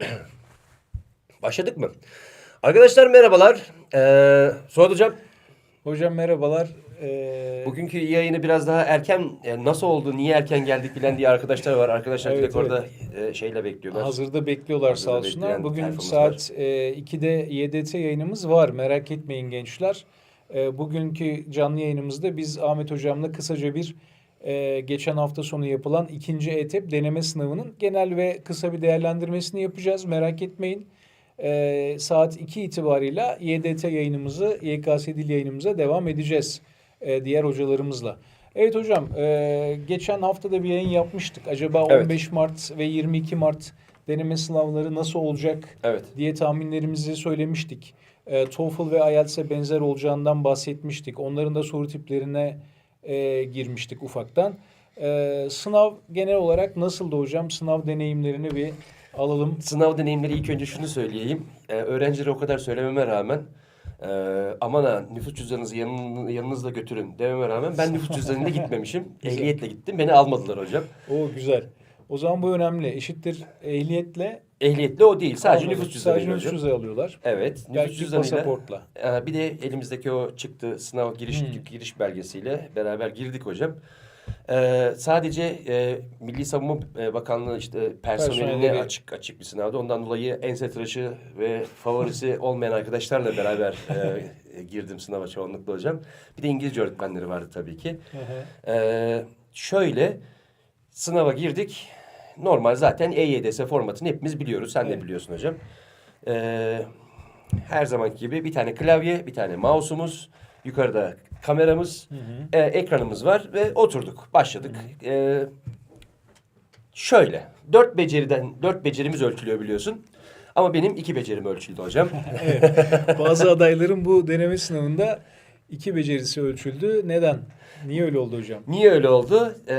Başladık mı? Arkadaşlar merhabalar. Ee, Suat Hocam, Hocam merhabalar. Ee, bugünkü yayını biraz daha erken, e, nasıl oldu, niye erken geldik bilen diye arkadaşlar var. Arkadaşlar Evet, direkt orada e, şeyle bekliyorlar. hazırda bekliyorlar Hazırda sağ olsunlar. Bugün saat e, 2'de YDT yayınımız var. Merak etmeyin gençler. E, bugünkü canlı yayınımızda biz Ahmet Hocam'la kısaca bir e, geçen hafta sonu yapılan ikinci ETEP deneme sınavının genel ve kısa bir değerlendirmesini yapacağız. Merak etmeyin. E, saat 2 itibarıyla YDT yayınımızı, YKS dil yayınımıza devam edeceğiz e, diğer hocalarımızla. Evet hocam, e, geçen hafta da bir yayın yapmıştık. Acaba Evet. 15 Mart ve 22 Mart deneme sınavları nasıl olacak Evet. diye tahminlerimizi söylemiştik. E, TOEFL ve IELTS'e benzer olacağından bahsetmiştik. Onların da soru tiplerine e, girmiştik ufaktan. E, sınav genel olarak nasıldı hocam? Sınav deneyimlerini bir alalım. Sınav deneyimleri ilk önce şunu söyleyeyim. Ee, öğrencilere o kadar söylememe rağmen e, aman ha nüfus cüzdanınızı yanın, yanınızda götürün dememe rağmen ben nüfus cüzdanıyla gitmemişim. Ehliyetle gittim. Beni almadılar hocam. O güzel. O zaman bu önemli. Eşittir ehliyetle Ehliyetle o değil. Sadece almadı. nüfus cüzdanıyla Sadece nüfus cüzdanı alıyorlar. Evet. Nüfus Belki cüzdanıyla. pasaportla. Ee, bir de elimizdeki o çıktı sınav giriş Hmm. giriş belgesiyle beraber girdik hocam. Ee, sadece e, Milli Savunma e, Bakanlığı işte personeline Personeli açık açık bir sınavdı. Ondan dolayı ense tıraşı ve favorisi olmayan arkadaşlarla beraber e, girdim sınava çoğunlukla hocam. Bir de İngilizce öğretmenleri vardı tabii ki. Ee, şöyle sınava girdik. Normal zaten E EYDS formatını hepimiz biliyoruz. Sen de Evet. biliyorsun hocam. Ee, her zamanki gibi bir tane klavye, bir tane mouse'umuz, yukarıda kameramız, Hı hı. e, ekranımız var ve oturduk, başladık. Ee, şöyle, dört beceriden, dört becerimiz ölçülüyor biliyorsun. Ama benim iki becerim ölçüldü hocam. Bazı adayların bu deneme sınavında iki becerisi ölçüldü. Neden? Niye öyle oldu hocam? Niye öyle oldu? Ee,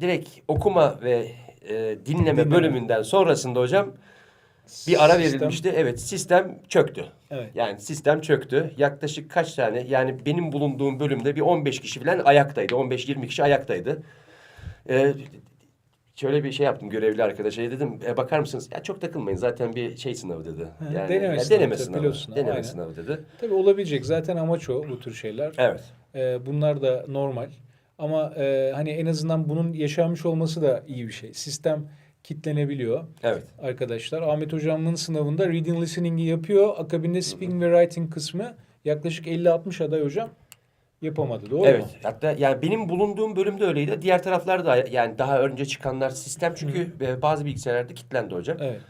direkt okuma ve e, dinleme, bölümünden sonrasında hocam bir ara Sistem- verilmişti. Evet sistem çöktü. Evet. Yani sistem çöktü. Yaklaşık kaç tane yani benim bulunduğum bölümde bir 15 kişi falan ayaktaydı. 15-20 kişi ayaktaydı. Ee, şöyle bir şey yaptım görevli arkadaşa dedim e, bakar mısınız? Ya çok takılmayın zaten bir şey sınavı dedi. Hı, Yani deneme ya, sınavı, deneme sınavı. pilot sınavı, deneme aynen. sınavı dedi. Tabii olabilecek. Zaten amaç o bu tür şeyler. Evet. Ee, bunlar da normal. Ama e, hani en azından bunun yaşanmış olması da iyi bir şey. Sistem kitlenebiliyor Evet. arkadaşlar. Ahmet Hocam'ın sınavında reading listening'i yapıyor. Akabinde speaking ve writing kısmı yaklaşık 50-60 aday hocam yapamadı. Doğru evet. mu? Hatta yani benim bulunduğum bölümde öyleydi. Diğer taraflar da yani daha önce çıkanlar sistem çünkü e, bazı bilgisayarlarda kilitlendi hocam. Evet.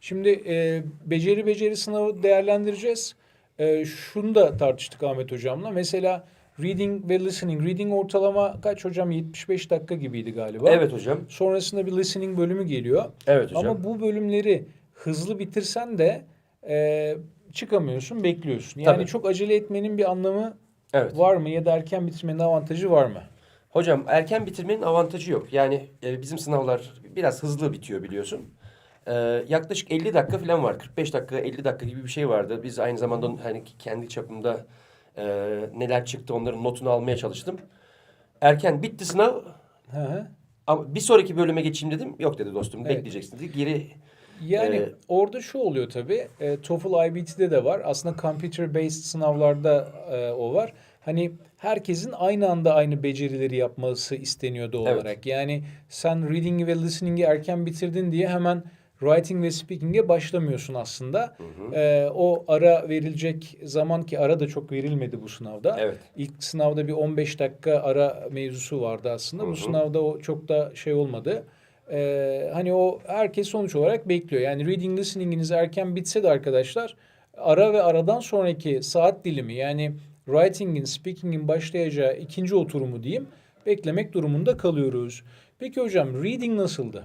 Şimdi e, beceri beceri sınavı değerlendireceğiz. E, şunu da tartıştık Ahmet Hocam'la. Mesela reading ve listening. Reading ortalama kaç hocam? 75 dakika gibiydi galiba. Evet hocam. Sonrasında bir listening bölümü geliyor. Evet hocam. Ama bu bölümleri hızlı bitirsen de e, çıkamıyorsun, bekliyorsun. Yani Tabii. çok acele etmenin bir anlamı evet. var mı ya da erken bitirmenin avantajı var mı? Hocam erken bitirmenin avantajı yok. Yani e, bizim sınavlar biraz hızlı bitiyor biliyorsun. E, yaklaşık 50 dakika falan var. 45 dakika 50 dakika gibi bir şey vardı. Biz aynı zamanda hani kendi çapımda e, neler çıktı onların notunu almaya çalıştım. Erken bitti sınav Hı hı. ama bir sonraki bölüme geçeyim dedim. Yok dedi dostum Evet. bekleyeceksin dedi. Geri Yani Ee, orada şu oluyor tabii. E, TOEFL IBT'de de var. Aslında computer based sınavlarda e, o var. Hani herkesin aynı anda aynı becerileri yapması isteniyor doğal Evet. olarak. Yani sen reading ve listening'i erken bitirdin diye hemen writing ve speaking'e başlamıyorsun aslında. E, o ara verilecek zaman ki ara da çok verilmedi bu sınavda. evet. İlk sınavda bir 15 dakika ara mevzusu vardı aslında. Hı Bu hı. sınavda o çok da şey olmadı. Ee, hani o herkes sonuç olarak bekliyor. Yani reading listening'iniz erken bitse de arkadaşlar ara ve aradan sonraki saat dilimi yani writing'in, speaking'in başlayacağı ikinci oturumu diyeyim beklemek durumunda kalıyoruz. Peki hocam reading nasıldı?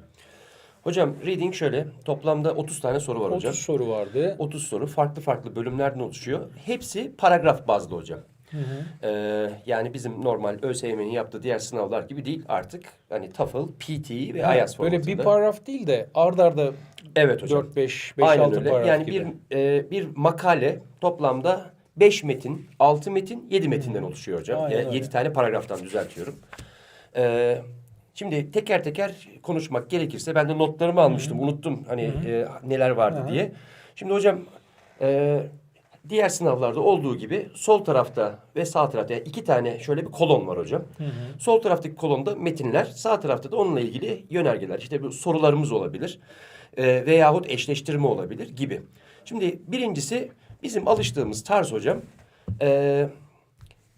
Hocam reading şöyle toplamda 30 tane soru var 30 hocam. soru vardı. 30 soru farklı farklı bölümlerden oluşuyor. Hepsi paragraf bazlı hocam. Hı hı. Ee, yani bizim normal ÖSYM'nin yaptığı diğer sınavlar gibi değil artık. Hani TOEFL, PT ve IELTS Böyle formatında. bir paragraf değil de ard arda Evet hocam. 4 5 5 Aynen 6 öyle. paragraf Yani gibi. bir e, bir makale toplamda 5 metin, 6 metin, 7 metinden oluşuyor hocam. Aynen Yani öyle. 7 tane paragraftan düzeltiyorum. Ee, Şimdi teker teker konuşmak gerekirse ben de notlarımı almıştım. Unuttum hani e, neler vardı Hı hı. diye. Şimdi hocam e, diğer sınavlarda olduğu gibi sol tarafta ve sağ tarafta yani iki tane şöyle bir kolon var hocam. Hı hı. Sol taraftaki kolonda metinler, sağ tarafta da onunla ilgili yönergeler. İşte bu sorularımız olabilir e, veyahut eşleştirme olabilir gibi. Şimdi birincisi bizim alıştığımız tarz hocam. E,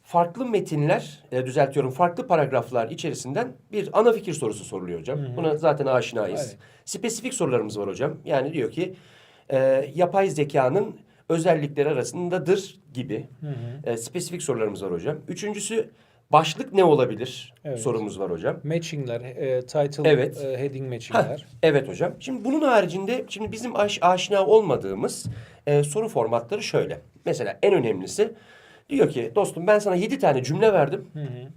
farklı metinler, e, düzeltiyorum farklı paragraflar içerisinden bir ana fikir sorusu soruluyor hocam. Buna zaten aşinayız. Evet. Spesifik sorularımız var hocam. Yani diyor ki e, yapay zekanın özellikleri arasındadır gibi Hı hı. e, spesifik sorularımız var hocam. Üçüncüsü başlık ne olabilir Evet. sorumuz var hocam. Matchingler, e, title, Evet. e, heading matchingler. evet hocam. Şimdi bunun haricinde şimdi bizim aş- aşina olmadığımız e, soru formatları şöyle. Mesela en önemlisi diyor ki dostum ben sana yedi tane cümle verdim. Hı hı.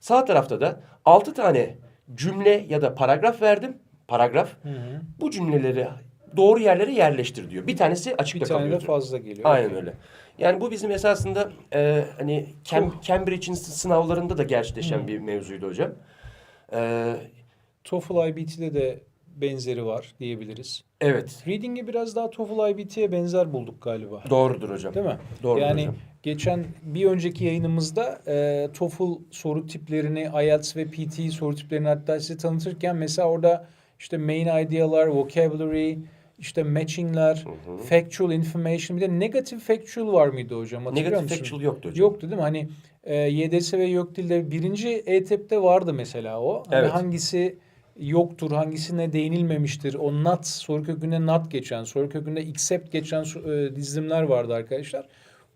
Sağ tarafta da altı tane cümle ya da paragraf verdim. Paragraf. Hı hı. Bu cümleleri doğru yerlere yerleştir diyor. Bir tanesi Bir açıkta tane de kalıyor. fazla geliyor. Aynen Okey. öyle. Yani bu bizim esasında e, hani Cam- Cambridge'in sınavlarında da gerçekleşen bir mevzuydu hocam. E, TOEFL IBT'de de benzeri var diyebiliriz. evet. Reading'i biraz daha TOEFL IBT'ye benzer bulduk galiba. Doğrudur hocam. Değil mi? Doğrudur yani hocam. Geçen bir önceki yayınımızda e, TOEFL soru tiplerini, IELTS ve PT soru tiplerini hatta size tanıtırken mesela orada işte main idealar, vocabulary, işte matchingler, factual information bir de negative factual var mıydı hocam? Hatırlıyor Negative musun? factual yoktu hocam. Yoktu değil mi? Hani e, YDS ve YÖKDİL'de birinci ETEP'te vardı mesela o. Hani Evet. hangisi yoktur, hangisine değinilmemiştir. O not, soru kökünde not geçen, soru kökünde accept geçen e, dizilimler vardı arkadaşlar.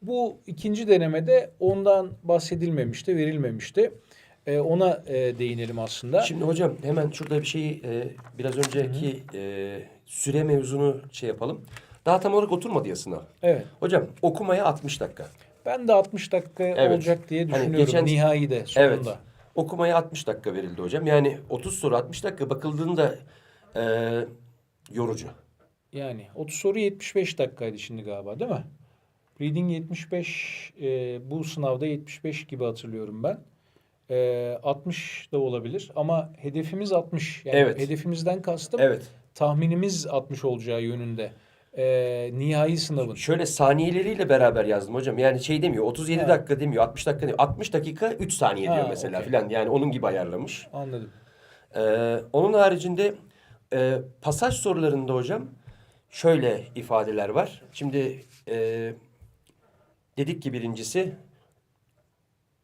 Bu ikinci denemede ondan bahsedilmemişti, verilmemişti. E, ona e, değinelim aslında. Şimdi hocam hemen şurada bir şeyi e, biraz önceki e, süre mevzunu şey yapalım. Daha tam olarak oturmadı ya sınav. Evet. Hocam okumaya 60 dakika. Ben de 60 dakika Evet. olacak diye Hani düşünüyorum geçen- nihai sonunda. Evet. Okumaya 60 dakika verildi hocam. Yani 30 soru 60 dakika bakıldığında e, yorucu. Yani 30 soru 75 dakikaydı şimdi galiba değil mi? Reading 75, e, bu sınavda 75 gibi hatırlıyorum ben. E, 60 da olabilir ama hedefimiz 60. Yani Evet. hedefimizden kastım Evet. tahminimiz 60 olacağı yönünde. E, nihai sınavın. Şöyle saniyeleriyle beraber yazdım hocam. Yani şey demiyor 37 Ha. dakika demiyor 60 dakika demiyor. 60 dakika 3 saniye diyor Ha, mesela okey. filan. Yani onun gibi ayarlamış. Anladım. Ee, onun haricinde e, pasaj sorularında hocam şöyle ifadeler var. Şimdi e, dedik ki birincisi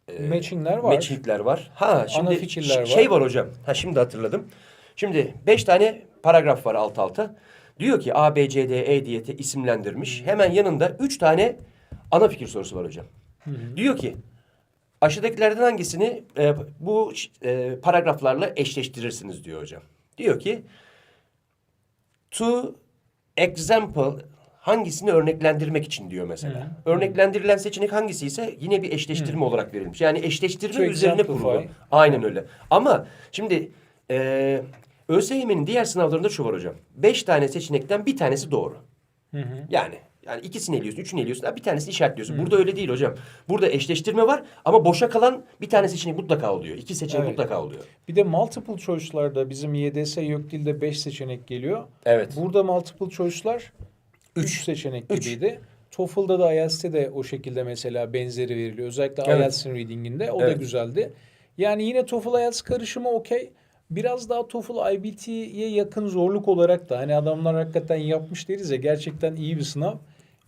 e, Matchingler var. matchingler var. Ha şimdi var. şey var hocam. Ha şimdi hatırladım. Şimdi beş tane paragraf var alt alta. Diyor ki A, B, C, D, E diye isimlendirmiş. Hemen yanında üç tane ana fikir sorusu var hocam. Diyor ki aşağıdakilerden hangisini e, bu e, paragraflarla eşleştirirsiniz diyor hocam. Diyor ki to example hangisini örneklendirmek için diyor mesela. Örneklendirilen seçenek hangisi ise yine bir eşleştirme olarak verilmiş. Yani eşleştirme To üzerine kurulu. Aynen öyle. Ama şimdi e, ÖSYM'nin diğer sınavlarında şu var hocam. Beş tane seçenekten bir tanesi doğru. Hı hı. Yani yani ikisini eliyorsun, üçünü eliyorsun. Bir tanesini işaretliyorsun. Burada öyle değil hocam. Burada eşleştirme var ama boşa kalan bir tane seçenek mutlaka oluyor. İki seçenek Evet. mutlaka oluyor. Bir de multiple choice'larda bizim YDS YÖKDİL'de 5 seçenek geliyor. Evet. Burada multiple choice'lar 3 seçenek Üç. gibiydi. TOEFL'da da IELTS'te de o şekilde mesela benzeri veriliyor. Özellikle Evet. IELTS'in reading'inde o da Evet. güzeldi. Yani yine TOEFL IELTS karışımı okey. Biraz daha TOEFL IBT'ye yakın zorluk olarak da hani adamlar hakikaten yapmış deriz ya gerçekten iyi bir sınav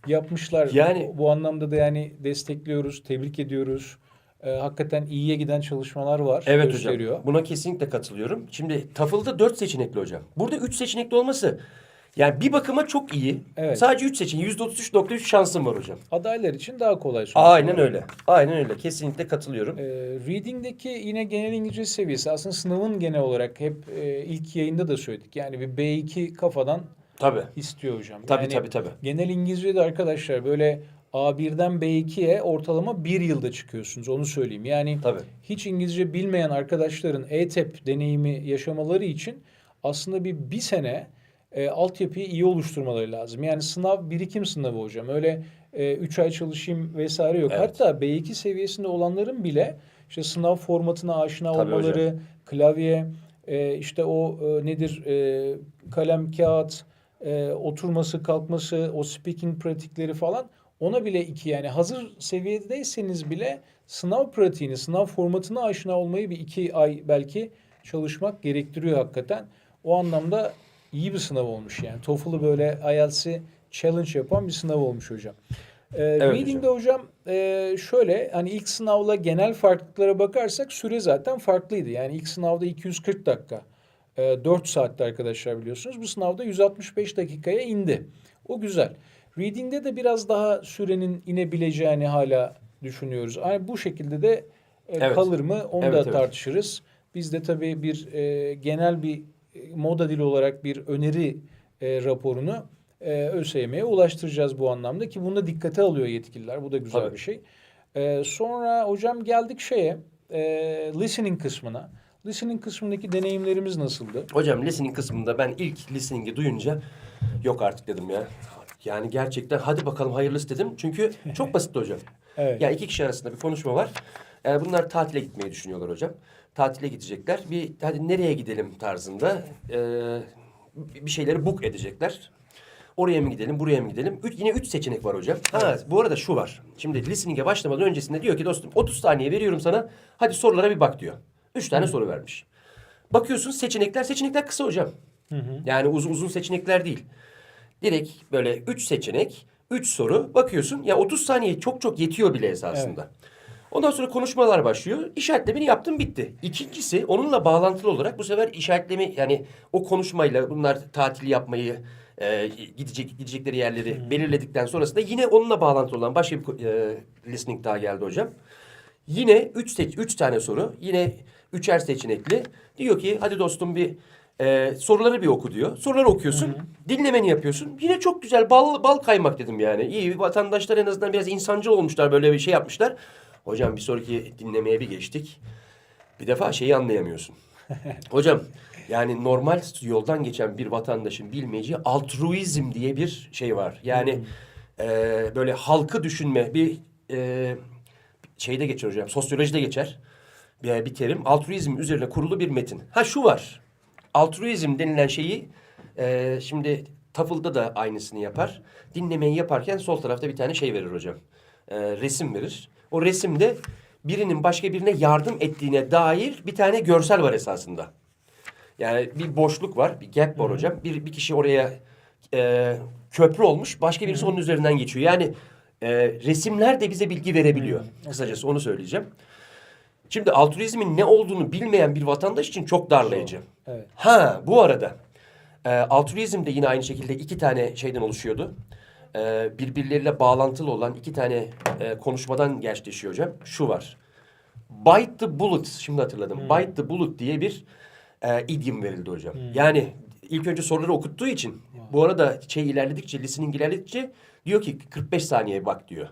yapmışlar. Yani- bu anlamda da yani destekliyoruz, tebrik ediyoruz. Ee, hakikaten iyiye giden çalışmalar var. Evet gösteriyor. hocam. Buna kesinlikle katılıyorum. Şimdi TOEFL'da dört seçenekli hocam. Burada üç seçenekli olması yani bir bakıma çok iyi. Evet. Sadece üç seçeneği. Yüzde otuz üç nokta üç şansım var hocam. Adaylar için daha kolay. Aynen öyle. Aynen öyle. Kesinlikle katılıyorum. Ee, reading'deki yine genel İngilizce seviyesi aslında sınavın genel olarak hep e, ilk yayında da söyledik. Yani bir B2 kafadan Tabii. istiyor hocam. Tabii yani tabii tabii. Genel İngilizce'de arkadaşlar böyle A1'den B2'ye ortalama bir yılda çıkıyorsunuz onu söyleyeyim. Yani Tabii. hiç İngilizce bilmeyen arkadaşların ETEP deneyimi yaşamaları için aslında bir bir sene e, altyapıyı iyi oluşturmaları lazım. Yani sınav birikim sınavı hocam. Öyle 3 ay çalışayım vesaire yok. Evet. Hatta B2 seviyesinde olanların bile işte sınav formatına aşina Tabii olmaları, klavye, e, işte o e, nedir e, kalem, kağıt, e, oturması, kalkması, o speaking pratikleri falan ona bile iki yani hazır seviyedeyseniz bile sınav pratiğini, sınav formatına aşina olmayı bir iki ay belki çalışmak gerektiriyor hakikaten. O anlamda iyi bir sınav olmuş yani. TOEFL'ı böyle IELTS'i challenge yapan bir sınav olmuş hocam. Ee, reading'de hocam e, şöyle hani ilk sınavla genel farklılıklara bakarsak süre zaten farklıydı. Yani ilk sınavda 240 dakika. E, 4 saatte arkadaşlar biliyorsunuz. Bu sınavda 165 dakikaya indi. O güzel. Reading'de de biraz daha sürenin inebileceğini hala düşünüyoruz. Yani bu şekilde de e, Evet. kalır mı onu Evet, da evet. tartışırız. Biz de tabii bir e, genel bir moda dili olarak bir öneri e, raporunu e, ÖSYM'ye ulaştıracağız bu anlamda ki bunu da dikkate alıyor yetkililer. Bu da güzel Tabii. bir şey. E, sonra hocam geldik şeye e, listening kısmına. Listening kısmındaki deneyimlerimiz nasıldı? Hocam listening kısmında ben ilk listening'i duyunca yok artık dedim ya. Yani gerçekten hadi bakalım hayırlısı dedim. Çünkü çok basitti hocam. Evet. Ya iki kişi arasında bir konuşma var. Ee, bunlar tatile gitmeyi düşünüyorlar hocam. Tatile gidecekler. Bir hadi nereye gidelim tarzında e, bir şeyleri book edecekler. Oraya mı gidelim, buraya mı gidelim? Üç, yine üç seçenek var hocam. Ha, bu arada şu var. Şimdi listening'e başlamadan öncesinde diyor ki dostum 30 saniye veriyorum sana. Hadi sorulara bir bak diyor. Üç tane soru vermiş. Bakıyorsun seçenekler, seçenekler kısa hocam. Yani uzun uzun seçenekler değil. Direkt böyle üç seçenek, üç soru bakıyorsun. Ya 30 saniye çok çok yetiyor bile esasında. Ondan sonra konuşmalar başlıyor. İşaretlemeni yaptım bitti. İkincisi onunla bağlantılı olarak bu sefer işaretleme yani o konuşmayla bunlar tatil yapmayı e, gidecek gidecekleri yerleri belirledikten sonrasında yine onunla bağlantılı olan başka bir e, listening daha geldi hocam. Yine üç, seç, üç tane soru. Yine üçer seçenekli. Diyor ki hadi dostum bir e, soruları bir oku diyor. Soruları okuyorsun. Dinlemeni yapıyorsun. Yine çok güzel bal, bal kaymak dedim yani. İyi vatandaşlar en azından biraz insancıl olmuşlar. Böyle bir şey yapmışlar. Hocam bir sonraki dinlemeye bir geçtik. Bir defa şeyi anlayamıyorsun. Hocam yani normal yoldan geçen bir vatandaşın bilmeyeceği altruizm diye bir şey var. Yani e, böyle halkı düşünme bir e, şeyde geçer hocam. Sosyolojide geçer. Bir, bir terim. Altruizm üzerine kurulu bir metin. Ha şu var. Altruizm denilen şeyi e, şimdi TOEFL'da da aynısını yapar. Dinlemeyi yaparken sol tarafta bir tane şey verir hocam. E, resim verir. O resimde birinin başka birine yardım ettiğine dair bir tane görsel var esasında. Yani bir boşluk var, bir gap var hocam. Bir, bir kişi oraya e, köprü olmuş, başka birisi onun üzerinden geçiyor. Yani e, resimler de bize bilgi verebiliyor. Kısacası onu söyleyeceğim. Şimdi altruizmin ne olduğunu bilmeyen bir vatandaş için çok darlayıcı. Evet. Ha bu arada e, altruizm de yine aynı şekilde iki tane şeyden oluşuyordu. E, birbirleriyle bağlantılı olan iki tane e, konuşmadan gerçekleşiyor hocam. Şu var. Bite the bullet. Şimdi hatırladım. Bite the bullet diye bir e, idiom verildi hocam. Yani ilk önce soruları okuttuğu için bu arada şey ilerledikçe, listening ilerledikçe diyor ki 45 saniye bak diyor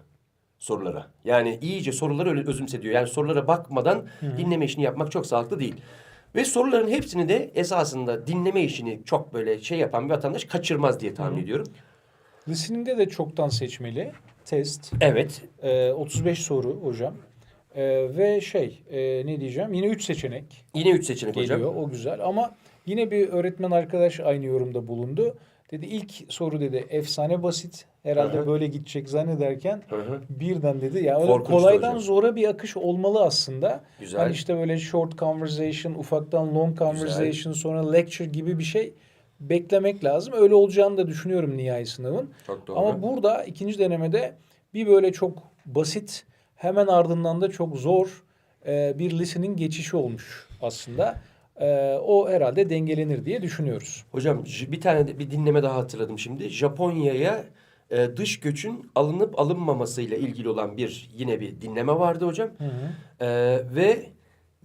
sorulara. Yani iyice soruları öyle özümse diyor. Yani sorulara bakmadan dinleme işini yapmak çok sağlıklı değil. Ve soruların hepsini de esasında dinleme işini çok böyle şey yapan bir vatandaş kaçırmaz diye tahmin ediyorum. Listening'de de çoktan seçmeli test. Evet. E, 35 soru hocam. E, ve şey e, ne diyeceğim yine 3 seçenek. Yine üç seçenek geliyor. hocam. O güzel ama yine bir öğretmen arkadaş aynı yorumda bulundu. Dedi ilk soru dedi efsane basit. Herhalde Hı hı. böyle gidecek zannederken Hı hı. birden dedi ya Korkunçtu kolaydan hocam. zora bir akış olmalı aslında. Güzel. Hani işte böyle short conversation, ufaktan long conversation, sonra lecture gibi bir şey beklemek lazım. Öyle olacağını da düşünüyorum nihai sınavın. Çok doğru. Ama burada ikinci denemede bir böyle çok basit hemen ardından da çok zor e, bir listening geçişi olmuş aslında. E, o herhalde dengelenir diye düşünüyoruz. Hocam bir tane de bir dinleme daha hatırladım şimdi. Japonya'ya e, dış göçün alınıp alınmamasıyla ilgili olan bir yine bir dinleme vardı hocam. E, ve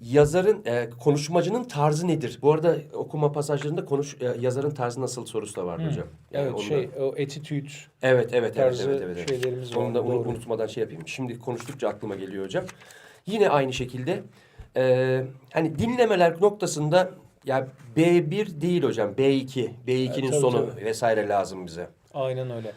yazarın e, konuşmacının tarzı nedir? Bu arada okuma pasajlarında konuş e, yazarın tarzı nasıl sorusu da vardı Hı. hocam. Yani evet onu da- şey o attitude Evet, evet, evet, evet, evet, evet. şeylerimiz Onu da Doğru. unutmadan şey yapayım. Şimdi konuştukça aklıma geliyor hocam. Yine aynı şekilde e, hani dinlemeler noktasında ya B1 değil hocam B2. B2'nin E, tabii, sonu tabii. vesaire lazım bize. Aynen öyle.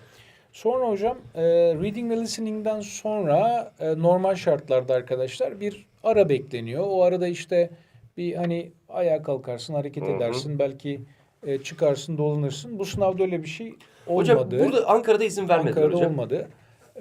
Sonra hocam e, reading ve listening'den sonra e, normal şartlarda arkadaşlar bir ara bekleniyor. O arada işte bir hani ayağa kalkarsın, hareket Hı hı. edersin, belki e, çıkarsın, dolanırsın. Bu sınavda öyle bir şey olmadı. Hocam burada Ankara'da izin vermediler Ankara'da hocam. olmadı.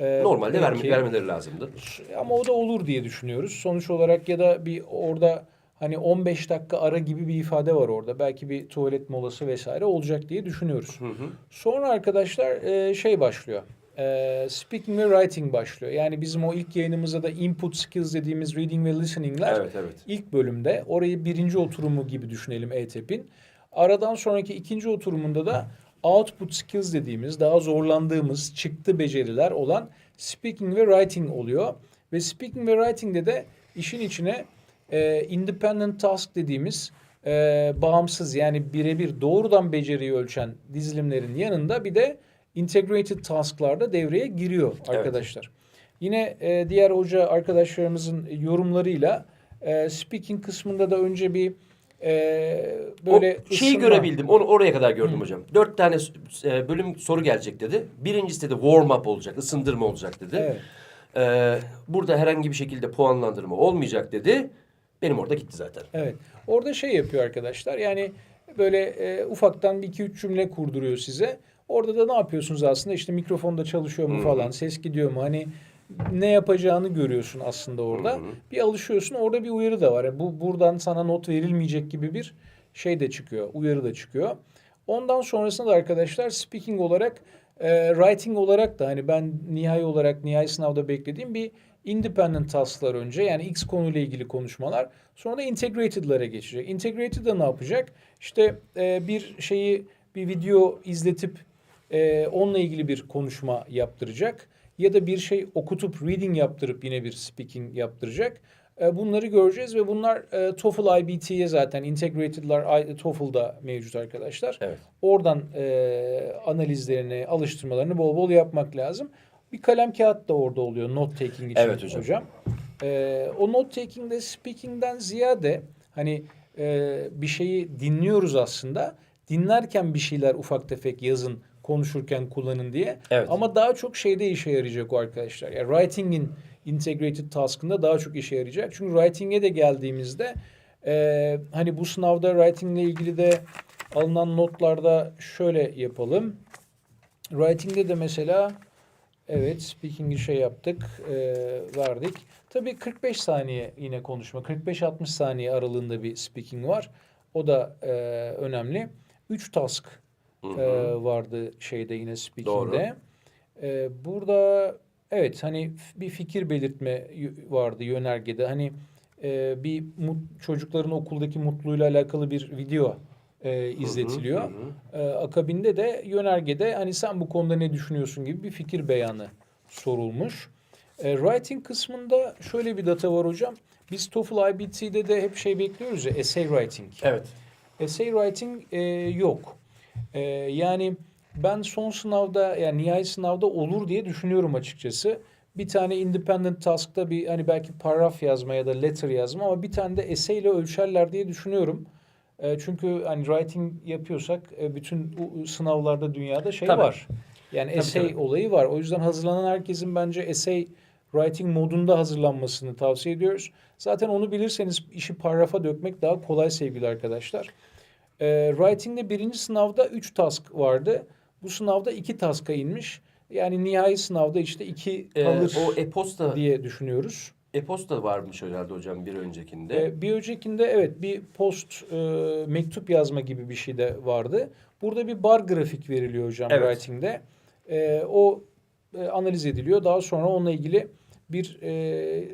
Ee, Normalde verme, belki- vermeleri lazımdı. ama o da olur diye düşünüyoruz. Sonuç olarak ya da bir orada hani 15 dakika ara gibi bir ifade var orada. Belki bir tuvalet molası vesaire olacak diye düşünüyoruz. Hı hı. Sonra arkadaşlar e, şey başlıyor. E, speaking ve writing başlıyor. Yani bizim o ilk yayınımızda da input skills dediğimiz reading ve listening'ler Evet evet. ilk bölümde orayı birinci oturumu gibi düşünelim ETEP'in. Aradan sonraki ikinci oturumunda da output skills dediğimiz daha zorlandığımız çıktı beceriler olan speaking ve writing oluyor. Ve speaking ve writing'de de işin içine e, independent task dediğimiz e, bağımsız yani birebir doğrudan beceriyi ölçen dizilimlerin yanında bir de integrated task'lar da devreye giriyor arkadaşlar. Yine e, diğer hoca arkadaşlarımızın yorumlarıyla e, speaking kısmında da önce bir e, böyle o şeyi ısınma- görebildim. Onu oraya kadar gördüm hocam. Dört tane e, bölüm soru gelecek dedi. Birincisi de warm up olacak, ısındırma olacak dedi. Evet. Ee, burada herhangi bir şekilde puanlandırma olmayacak dedi. Benim orada gitti zaten. Evet. Orada şey yapıyor arkadaşlar. Yani böyle e, ufaktan bir iki üç cümle kurduruyor size. Orada da ne yapıyorsunuz aslında? İşte mikrofonda çalışıyor mu Hı hı. falan, ses gidiyor mu? Hani ne yapacağını görüyorsun aslında orada. Hı hı. Bir alışıyorsun. Orada bir uyarı da var. Yani bu buradan sana not verilmeyecek gibi bir şey de çıkıyor. Uyarı da çıkıyor. Ondan sonrasında da arkadaşlar speaking olarak e, writing olarak da hani ben nihai olarak nihai sınavda beklediğim bir independent task'lar önce yani X konuyla ilgili konuşmalar sonra da integrated'lara geçecek. Integrated'da ne yapacak? İşte e, bir şeyi bir video izletip e, onunla ilgili bir konuşma yaptıracak ya da bir şey okutup reading yaptırıp yine bir speaking yaptıracak. E, bunları göreceğiz ve bunlar e, TOEFL IBT'ye zaten integrated'lar TOEFL'da mevcut arkadaşlar. Evet. Oradan e, analizlerini, alıştırmalarını bol bol yapmak lazım. Bir kalem kağıt da orada oluyor note taking için Evet hocam. E, o note taking'de speaking'den ziyade hani e, bir şeyi dinliyoruz aslında. Dinlerken bir şeyler ufak tefek yazın, konuşurken kullanın diye. Evet. Ama daha çok şeyde işe yarayacak o arkadaşlar. Yani writing'in integrated task'ında daha çok işe yarayacak. Çünkü writing'e de geldiğimizde e, hani bu sınavda writing ile ilgili de alınan notlarda şöyle yapalım. Writing'de de mesela evet speaking'i şey yaptık, e, verdik. Tabii 45 saniye yine konuşma. 45-60 saniye aralığında bir speaking var. O da e, önemli. 3 task Hı hı. e, vardı şeyde yine speaking'de. E, burada evet hani bir fikir belirtme vardı yönergede. Hani e, bir mut- çocukların okuldaki mutluluğuyla alakalı bir video e, izletiliyor. Hı, hı hı. E, akabinde de yönergede hani sen bu konuda ne düşünüyorsun gibi bir fikir beyanı sorulmuş. E, writing kısmında şöyle bir data var hocam. Biz TOEFL IBT'de de hep şey bekliyoruz ya essay writing. Evet. Essay writing e, yok. E, yani ben son sınavda yani nihai sınavda olur diye düşünüyorum açıkçası. Bir tane independent task'ta bir hani belki paragraf yazma ya da letter yazma ama bir tane de essay ile ölçerler diye düşünüyorum. E, çünkü hani writing yapıyorsak e, bütün sınavlarda dünyada şey Tabii. var. Yani Tabii, essay tabii. olayı var. O yüzden hazırlanan herkesin bence essay writing modunda hazırlanmasını tavsiye ediyoruz. Zaten onu bilirseniz işi paragrafa dökmek daha kolay sevgili arkadaşlar. Ee, writing'de birinci sınavda 3 task vardı. Bu sınavda 2 task'a inmiş. Yani nihai sınavda işte 2 Ee, kalır o e-posta diye düşünüyoruz. e-posta varmış herhalde hocam bir öncekinde. Ee, bir öncekinde evet bir post e, mektup yazma gibi bir şey de vardı. Burada bir bar grafik veriliyor hocam Evet. writing'de. Ee, o e, analiz ediliyor. Daha sonra onunla ilgili bir e,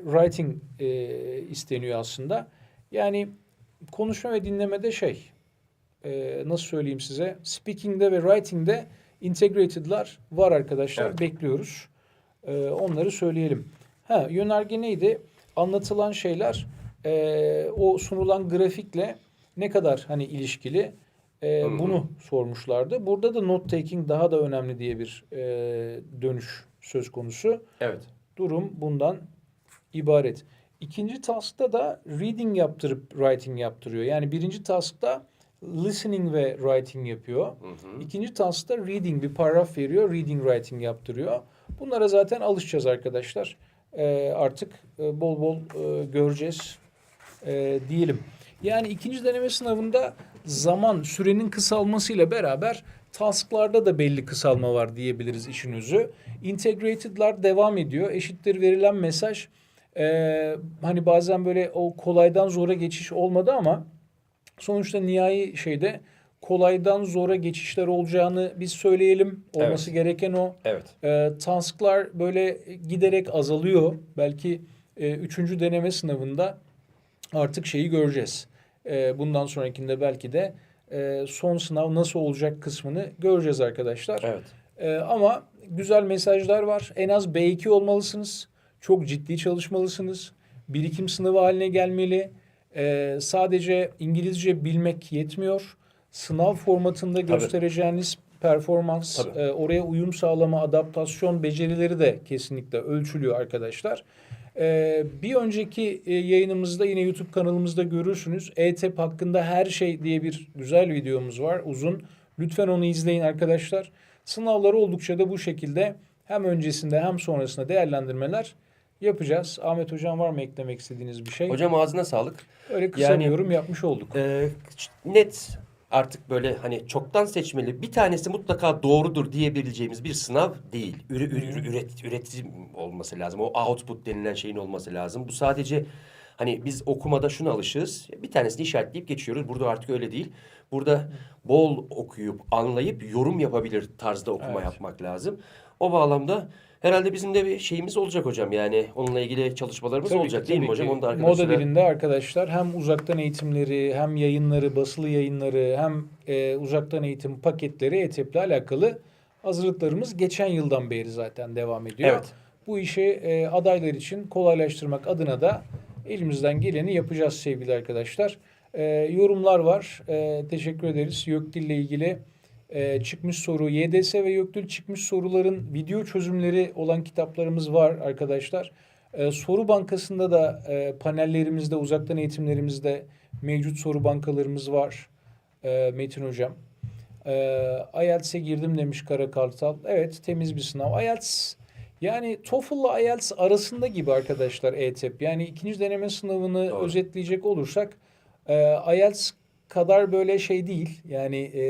writing e, isteniyor aslında. Yani konuşma ve dinlemede şey e, nasıl söyleyeyim size speaking'de ve writing'de integrated'lar var arkadaşlar. Evet. Bekliyoruz. E, onları söyleyelim. Ha yönerge neydi? Anlatılan şeyler e, o sunulan grafikle ne kadar hani ilişkili e, bunu sormuşlardı. Burada da note taking daha da önemli diye bir e, dönüş söz konusu. Evet. Durum bundan ibaret. İkinci task'ta da reading yaptırıp writing yaptırıyor. Yani birinci task'ta listening ve writing yapıyor. Hı hı. İkinci task'ta reading bir paragraf veriyor, reading writing yaptırıyor. Bunlara zaten alışacağız arkadaşlar. e, artık e, bol bol e, göreceğiz e, diyelim. Yani ikinci deneme sınavında zaman sürenin kısalmasıyla beraber tasklarda da belli kısalma var diyebiliriz işin özü. Integrated'lar devam ediyor. Eşittir verilen mesaj. e, hani bazen böyle o kolaydan zora geçiş olmadı ama sonuçta nihai şeyde kolaydan zora geçişler olacağını biz söyleyelim. Olması gereken o. Evet. E, tasklar böyle giderek azalıyor. Belki e, üçüncü deneme sınavında artık şeyi göreceğiz. E, bundan sonrakinde belki de e, son sınav nasıl olacak kısmını göreceğiz arkadaşlar. Evet. E, ama güzel mesajlar var. En az B2 olmalısınız. Çok ciddi çalışmalısınız. Birikim sınavı haline gelmeli. E, sadece İngilizce bilmek yetmiyor. Sınav formatında göstereceğiniz performans, Tabii. e, oraya uyum sağlama, adaptasyon becerileri de kesinlikle ölçülüyor arkadaşlar. E, bir önceki e, yayınımızda yine YouTube kanalımızda görürsünüz. ETEP hakkında her şey diye bir güzel videomuz var. Uzun. Lütfen onu izleyin arkadaşlar. Sınavları oldukça da bu şekilde hem öncesinde hem sonrasında değerlendirmeler yapacağız. Ahmet Hocam var mı eklemek istediğiniz bir şey? Hocam ağzına sağlık. Öyle kısa yani- bir yorum yapmış olduk. Ee, net artık böyle hani çoktan seçmeli bir tanesi mutlaka doğrudur diyebileceğimiz bir sınav değil. Üre, üre- üre- üret, üretim olması lazım. O output denilen şeyin olması lazım. Bu sadece hani biz okumada şuna alışığız. Bir tanesini işaretleyip geçiyoruz. Burada artık öyle değil. Burada bol okuyup anlayıp yorum yapabilir tarzda okuma Evet. yapmak lazım. O bağlamda herhalde bizim de bir şeyimiz olacak hocam. Yani onunla ilgili çalışmalarımız Tabii olacak ki, değil mi hocam? Onu da Moda arkadaşlara... dilinde arkadaşlar hem uzaktan eğitimleri hem yayınları, basılı yayınları hem e, uzaktan eğitim paketleri ETEP'le alakalı hazırlıklarımız geçen yıldan beri zaten devam ediyor. Evet. Bu işi e, adaylar için kolaylaştırmak adına da elimizden geleni yapacağız sevgili arkadaşlar. E, yorumlar var. E, teşekkür ederiz. YÖKDİL ile ilgili e, çıkmış soru, YDS ve YÖKDİL çıkmış soruların video çözümleri olan kitaplarımız var arkadaşlar. E, soru bankasında da e, panellerimizde, uzaktan eğitimlerimizde mevcut soru bankalarımız var. E, Metin Hocam. E, IELTS'e girdim demiş Kara Kartal. Evet temiz bir sınav. IELTS yani TOEFL'la IELTS arasında gibi arkadaşlar ETEP. Yani ikinci deneme sınavını Doğru. özetleyecek olursak e, IELTS kadar böyle şey değil. Yani e,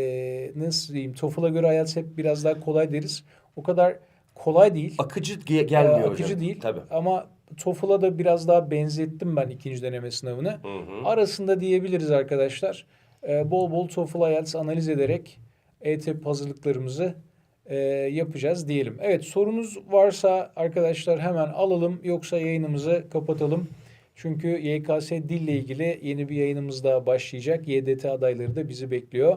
nasıl diyeyim TOEFL'a göre IELTS hep biraz daha kolay deriz. O kadar kolay değil. Akıcı ge- gelmiyor Ee, hocam. akıcı değil. Tabii. Ama TOEFL'a da biraz daha benzettim ben ikinci deneme sınavını. Hı hı. Arasında diyebiliriz arkadaşlar. Ee, bol bol TOEFL IELTS analiz ederek ETEP hazırlıklarımızı e, yapacağız diyelim. Evet sorunuz varsa arkadaşlar hemen alalım yoksa yayınımızı kapatalım. Çünkü YKS dille ilgili yeni bir yayınımız daha başlayacak. YDT adayları da bizi bekliyor.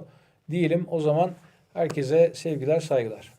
Diyelim o zaman herkese sevgiler saygılar.